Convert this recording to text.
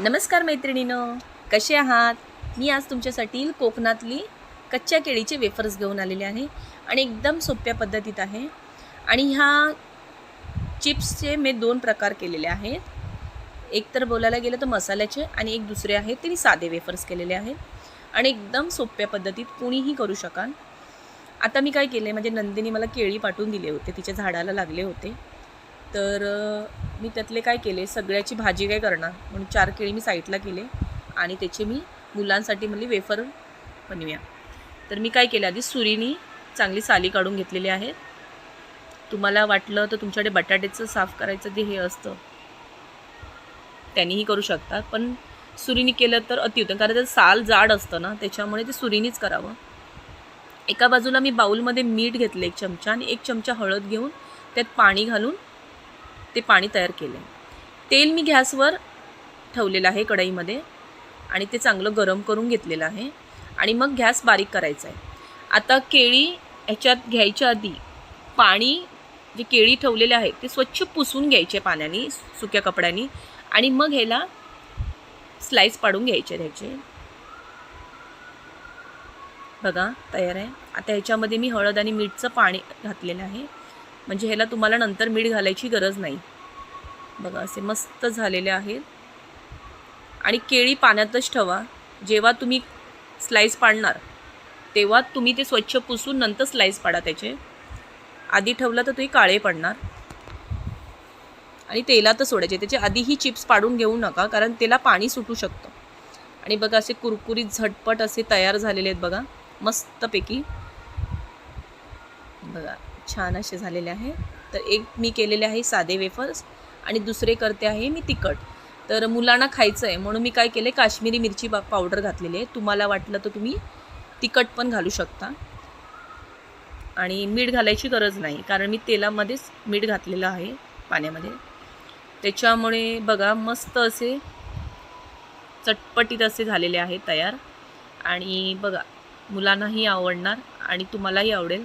नमस्कार मैत्रिणीनं कसे आहात? मी आज तुमच्यासाठी कोकणातली कच्च्या केळीचे वेफर्स घेऊन आलेले आहे आणि एकदम सोप्या पद्धतीत आहे. आणि ह्या चिप्सचे मी दोन प्रकार केलेले आहेत. एक तर बोलायला गेलं तर मसाल्याचे आणि एक दुसरे आहेत ते मी साधे वेफर्स केलेले आहेत. आणि एकदम सोप्या पद्धतीत कुणीही करू शकाल. आता मी काय केलं आहे म्हणजे नंदिनी मला केळी पाठवून दिले होते तिच्या झाडाला लागले होते. तर मी त्यातले काय केले? सगळ्याची भाजी काय करणार? म्हणून चार केळी मी साईडला केले आणि त्याचे मी मुलांसाठी म्हणजे वेफर बनवूया. तर मी काय केलं? आधी सुरीनी चांगली साली काढून घेतलेली आहे तुम्हाला वाटलं तर तुमच्याकडे बटाट्याचं साफ करायचं जे हे असतं. त्यांनीही करू शकतात पण सुरीनी केलं तर अतिउत्तम कारण त्याचं साल जाड असतं ना त्याच्यामुळे ते सुरीनीच करावं. एका बाजूला मी बाऊलमध्ये मीठ घेतलं एक चमचा आणि एक चमचा हळद घेऊन त्यात पाणी घालून ते पाणी तयार केले. तेल मी गॅसवर ठेवलेलं आहे कढईमध्ये आणि ते चांगलं गरम करून घेतलेलं आहे आणि मग गॅस बारीक करायचा आहे. आता केळी ह्याच्यात घ्यायच्या आधी पाणी जे केळी ठेवलेले आहे ते स्वच्छ पुसून घ्यायचे पाण्याने सुक्या कपड्याने आणि मग ह्याला स्लाईस पाडून घ्यायचे ह्याचे. बघा तयार आहे. आता ह्याच्यामध्ये मी हळद आणि मीठचं पाणी घातलेलं आहे. म्हणजे ह्याला तुम्हाला नंतर मीठ घालायची गरज नाही. बघा असे मस्त झालेले आहेत. आणि केळी पाण्यातच ठेवा. जेव्हा तुम्ही स्लाईस पाडणार तेव्हा तुम्ही ते स्वच्छ पुसून नंतर स्लाईस पाडा त्याचे. आधी ठेवलं तर तुम्ही काळे पडणार. आणि तेलातच सोडायचे. त्याचे आधी ही चिप्स पाडून घेऊ नका कारण त्याला पाणी सुटू शकतं. आणि बघा असे कुरकुरीत झटपट असे तयार झालेले आहेत बघा मस्तपैकी. बघा. छान असे झालेले आहे. तर एक मी केलेले आहे साधे वेफर्स आणि दुसरे करते आहे मी तिखट. तर मुलांना खायचं आहे म्हणून मी काय केले काश्मीरी मिरची बा पावडर घातलेली आहे. तुम्हाला वाटलं तर तुम्ही तिखट पण घालू शकता. आणि मीठ घालायची गरज नाही कारण मी तेलामध्येच मीठ घातलेलं आहे पाण्यामध्ये. त्याच्यामुळे बघा मस्त असे चटपटीत असे झालेले आहे तयार. आणि बघा मुलांनाही आवडणार आणि तुम्हालाही आवडेल.